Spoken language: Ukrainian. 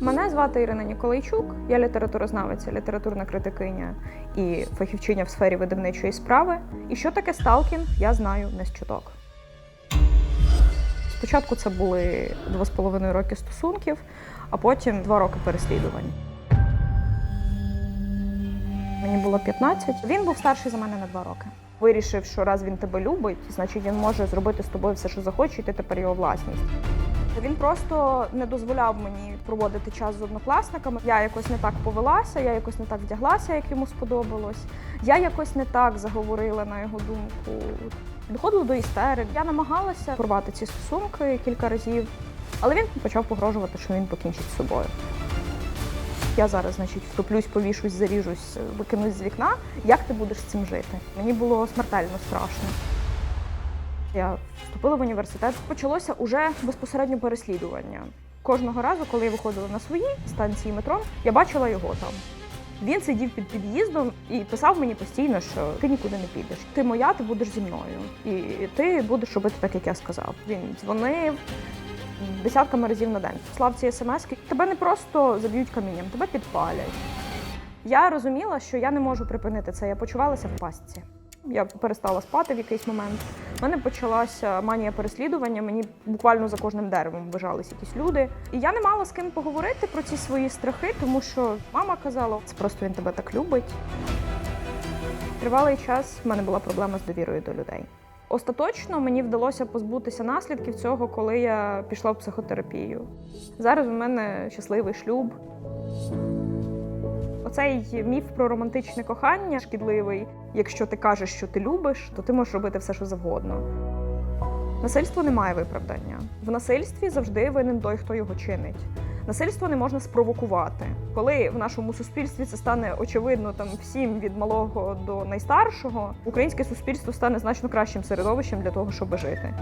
Мене звати Ірина Ніколайчук, я літературознавиця, літературна критикиня і фахівчиня в сфері видавничої справи. І що таке сталкінг, я знаю не з чуток. Спочатку це були два з половиною роки стосунків, а потім два роки переслідувань. Мені було 15. Він був старший за мене на два роки. Вирішив, що раз він тебе любить, значить він може зробити з тобою все, що захоче, і ти тепер його власність. Він просто не дозволяв мені проводити час з однокласниками. Я якось не так повелася, я якось не так вдяглася, як йому сподобалось. Я якось не так заговорила на його думку. Доходило до істерик. Я намагалася порвати ці стосунки кілька разів, але він почав погрожувати, що він покінчить з собою. Я зараз, значить, втоплюсь, повішусь, заріжусь, викинусь з вікна. Як ти будеш з цим жити? Мені було смертельно страшно. Я вступила в університет. Почалося уже безпосередньо переслідування. Кожного разу, коли я виходила на свої станції метро, я бачила його там. Він сидів під під'їздом і писав мені постійно, що ти нікуди не підеш. Ти моя, ти будеш зі мною. І ти будеш робити так, як я сказав. Він дзвонив десятками разів на день. Слав ці смски. Тебе не просто заб'ють камінням, тебе підпалять. Я розуміла, що я не можу припинити це. Я почувалася в пастці. Я перестала спати в якийсь момент. У мене почалася манія переслідування. Мені буквально за кожним деревом вважались якісь люди. І я не мала з ким поговорити про ці свої страхи, тому що мама казала, це просто він тебе так любить. Тривалий час в мене була проблема з довірою до людей. Остаточно мені вдалося позбутися наслідків цього, коли я пішла в психотерапію. Зараз у мене щасливий шлюб. Оцей міф про романтичне кохання шкідливий. Якщо ти кажеш, що ти любиш, то ти можеш робити все, що завгодно. Насильство не має виправдання. В насильстві завжди винен той, хто його чинить. Насильство не можна спровокувати. Коли в нашому суспільстві це стане очевидно там всім від малого до найстаршого, українське суспільство стане значно кращим середовищем для того, щоб жити.